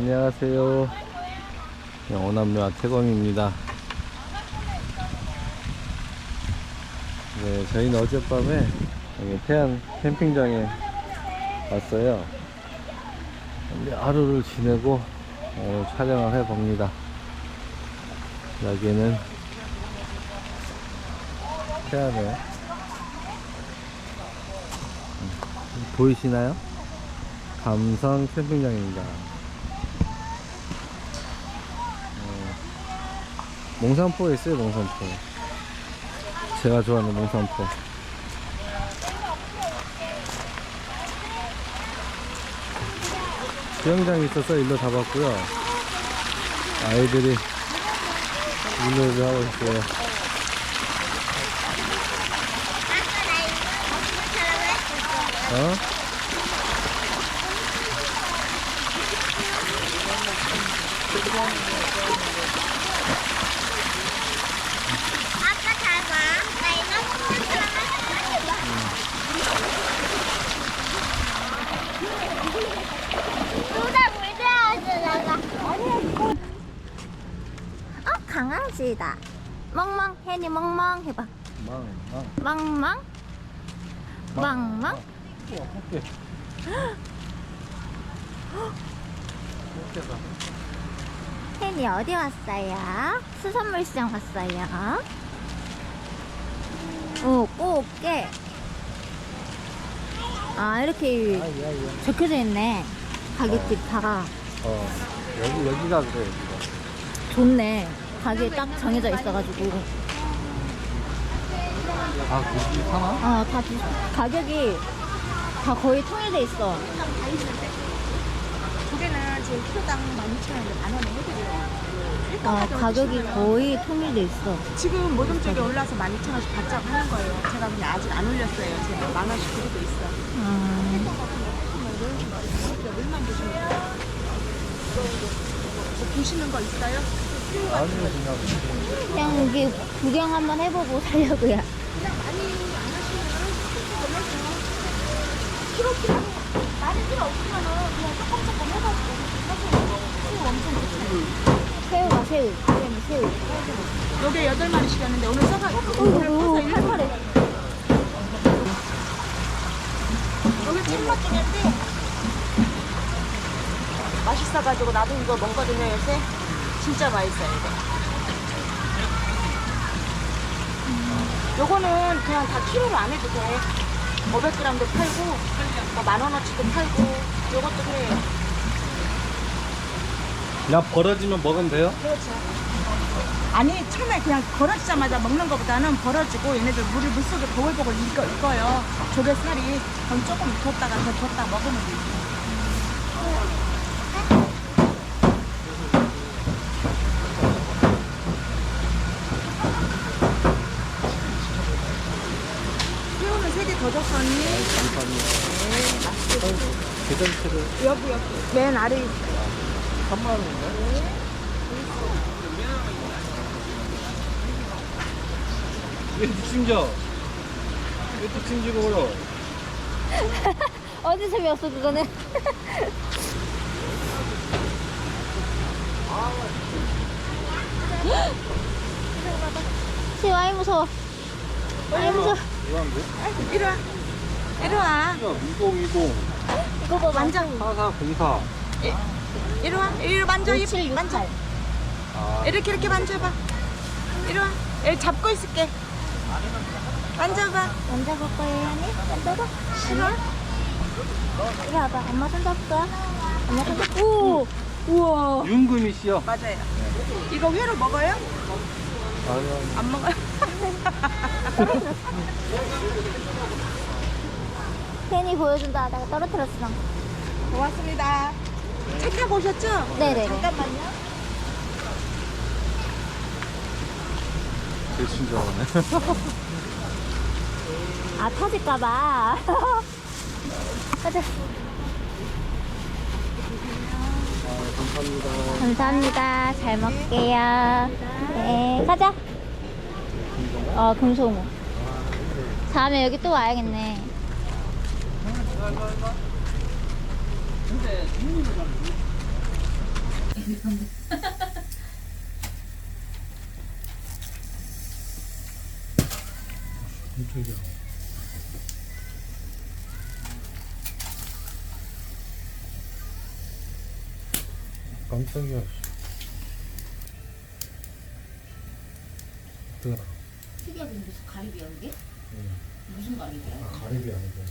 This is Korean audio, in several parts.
안녕하세요. 오남묘 태광입니다. 네, 저희는 어젯밤에 여기 태안 캠핑장에 왔어요. 하루를 지내고 오늘 촬영을 해봅니다. 여기는 태안에 음, 보이시나요? 감성 캠핑장입니다. 몽산포에 있어요, 몽산포. 제가 좋아하는 몽산포. 수영장이 있어서 일로 잡았고요. 아이들이 일로를 하고 있어요. 어? 아빠 잘 봐. 나 이거 혼자서만 누가 물 좋아하잖아. 어 강아지다. 혜니 멍멍 해봐. 망, 망. 멍멍 멍멍. 우와, 꽃게. 꽃게다. 혜니 어디 왔어요? 수산물 시장 왔어요. 오 꽃게. 아 이렇게 아, 야, 야. 적혀져 있네. 가격들이 다 어, 여기, 여기가 그래, 여기가. 좋네. 가격이 딱 정해져 있어가지고. 아, 고기 사나? 어, 다 비, 가격이 다 거의 통일돼 있어. 조개는 지금 키로당 12,000원인데 만 원에 해드려요. 어, 가격이 거의 통일돼 있어. 지금 모든 쪽에 올라서 12,000원씩 받자고 하는 거예요. 제가 그냥 아직 안 올렸어요. 제가 만 원씩 드리고 있어. 음, 물만 보시면 돼요. 뭐 보시는 거 있어요? 그냥. 그냥 여기 구경 한번 해보고 살려고요. 키로 키로 많이 필요 없으면은 그냥 조금 조금 해가지고 새우 엄청 좋죠. 새우가 새우. 그냥 새우. 요게 8마리씩이었는데 오늘 써가 어이구, 팔팔해. 여기 찐맛 중인데 맛있어가지고 나도 이거 먹거든요 요새 진짜 맛있어요 이거. 요거는 그냥 다 키로로 안 해도 돼. 500g도 팔고 뭐 만원어치도 팔고 요것도 그래요. 그냥 벌어지면 먹으면 돼요? 그렇죠. 아니 처음에 그냥 벌어지자마자 먹는 것보다는 벌어지고 얘네들 물을 물속에 보글보글 익어, 익어요. 조개살이 그럼 조금 익혔다가 더 뒀다 먹으면 새우는 세개더 줬었니? 계절채를 여기 여기 맨 아래 있어요 3만 원인데? 왜또 찜져? 왜또 찜지고 그러? 어디 재미없어, 그거는. 새우, 아이 무서워. 무서워. 이리 와 이리 와 2020 이거 봐, 만져 4404 이리 와 이리 만져 이 5768. 만져 아, 이렇게 이렇게 만져봐 이리 와 여기 잡고 있을게 만져봐 만져볼 거예요, 언니? 만져봐. 싫어? 이리 와봐. 엄마 손 잡을까? 엄마 손 잡. 오! 우와. 윤금이 씨요? 맞아요 이거 회로 먹어요? 아니요 안 먹어요? 괜히 보여준다 하다가 떨어뜨렸어. 고맙습니다 차 타고 오셨죠? 네네네. 잠깐만요 제일 친절하네 아, 터질까봐. 가자. 감사합니다 감사합니다. 잘 먹게요. 네, 가자. 어, 금송우. 다음에 여기 또 와야겠네. 깜짝이야. 깜짝이야. 어떡하나. 특이하게 무슨 가리비야 이게? 응. 무슨 가리비야? 아, 가리비 아니고.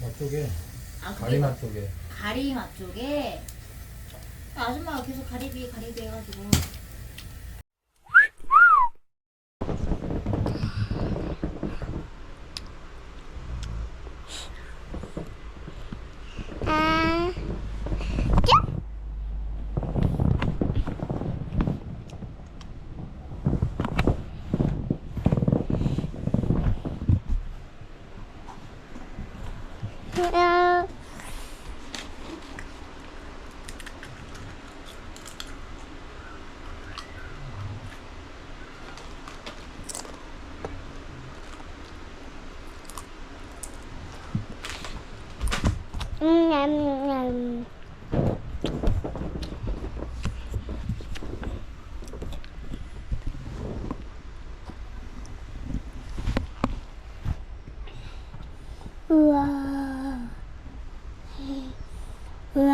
저쪽에, 아 그게 가리맛 쪽에. 가리 맛 쪽에 아줌마가 계속 가리비 가리비 해가지고 음, 우와. 우와.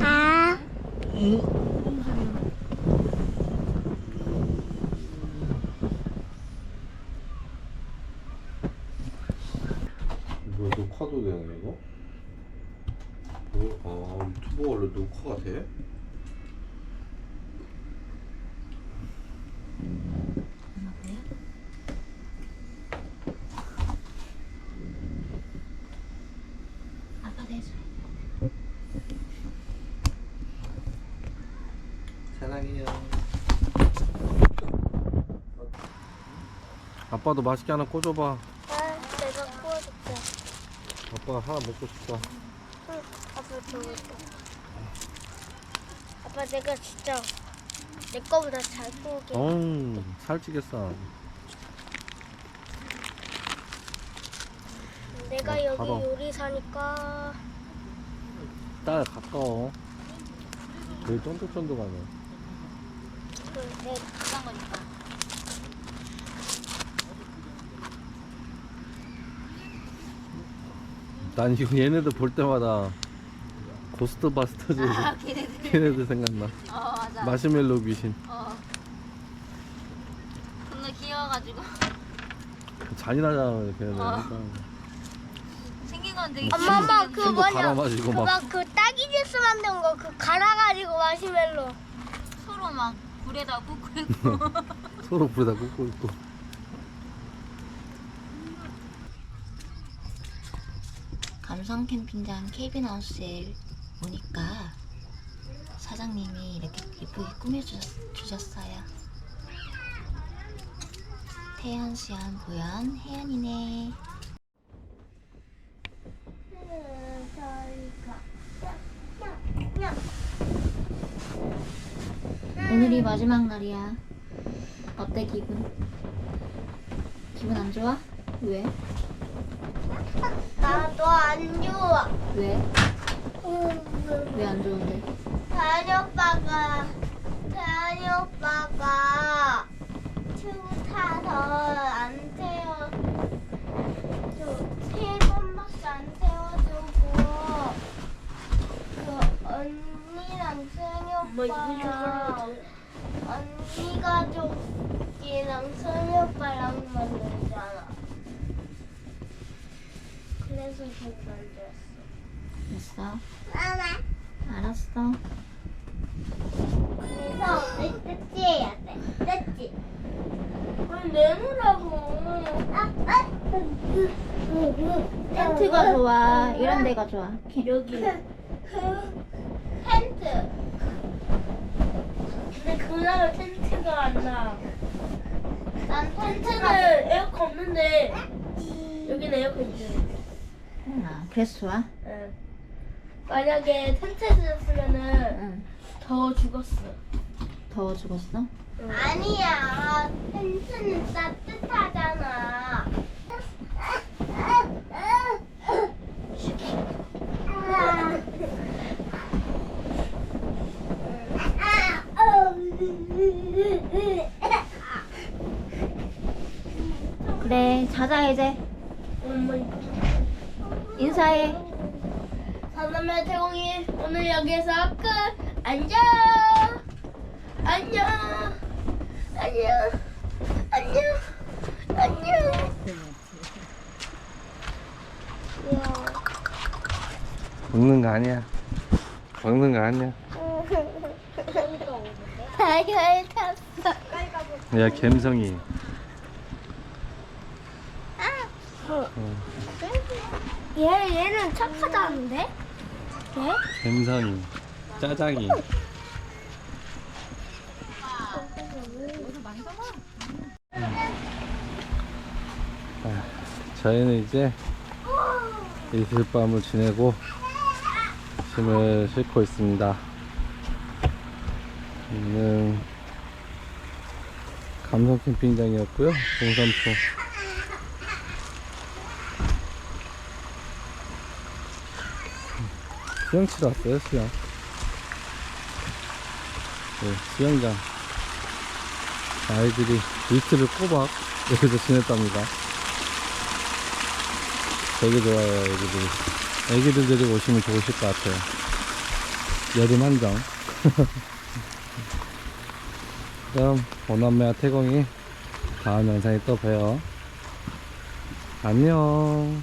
아. 이거 녹화도 되는 이거? 뭐, 아, 유튜브 원래 녹화가 돼? 아빠도 맛있게 하나 꽂아봐. 아. 아빠가 하나 먹고 싶다. 응, 아빠 좋을게. 아빠 내가 진짜 내 거보다 잘 구우게. 어우, 살찌겠어. 내가 어, 여기 가봐. 요리사니까 딸 가까워. 되게 쫀득쫀득하네. 그, 내 비싼 거니까 난 이거 얘네들 볼 때마다 고스트 바스터즈 아 걔네들 걔네들 생각나. 어 맞아 마시멜로 귀신. 어 존나 귀여워가지고 잔인하잖아 걔네들. 어. 생긴 건 되게 엄마 엄마 그 뭐냐 갈아 마시고 막. 그막 그 딸기 주스 만든 거 그 갈아가지고 마시멜로 서로 막 불에다 굽고 있고 서로 불에다 꽂고 있고. 감성 캠핑장 케이빈하우스에 오니까 사장님이 이렇게 예쁘게 꾸며주셨어요. 태연, 시연, 보연, 혜연이네. 오늘이 마지막 날이야. 어때 기분? 기분 안 좋아? 왜? 나도 안 좋아 왜? 왜 안 좋은데? 대한이 오빠가 대한이 오빠가 튜브 타서 안 태워 저세 번밖에 안 태워주고 그 언니랑 승희 오빠랑 언니 가족이랑 승희 오빠랑 만들잖아 그래서 저기 만들었어 됐어. 엄마 알았어. 그래서 우리 뜯지 해야 돼. 뜯지. 왜 내놓으라고. 아, 아. 텐트가 좋아. 이런 데가 좋아. 여기. 텐트. 근데 그날 텐트가 안 나. 난 텐트는 에어컨 없는데 여기는 에어컨 있잖아. 좋아? 응. 만약에 텐트에서 쓰면은 응. 더 죽었어. 더워 죽었어? 아니야. 텐트는 따뜻하잖아. 그래, 자자 이제. 엄마 인사해. 사남매 태공이 오늘 여기서 끝. 안녕. 안녕. 안녕. 안녕. 안녕. 먹는 거 아니야. 먹는 거 아니야. 다이어에 탔어. 야, 갬성이. 얘 얘는 착하다는데? 얘? 갬성이. 짜장이. 아, 저희는 이제 이슬 밤을 지내고 짐을 싣고 있습니다. 여기는 감성 캠핑장이었고요. 동산포. 수영 치러 왔어요, 수영. 네, 수영장. 아이들이 이틀을 꼬박 여기서 지냈답니다. 되게 좋아요, 애기들이. 애기들 데리고 오시면 좋으실 것 같아요. 여름 한정. 그럼, 오남매와 태공이 다음 영상에 또 봬요. 안녕.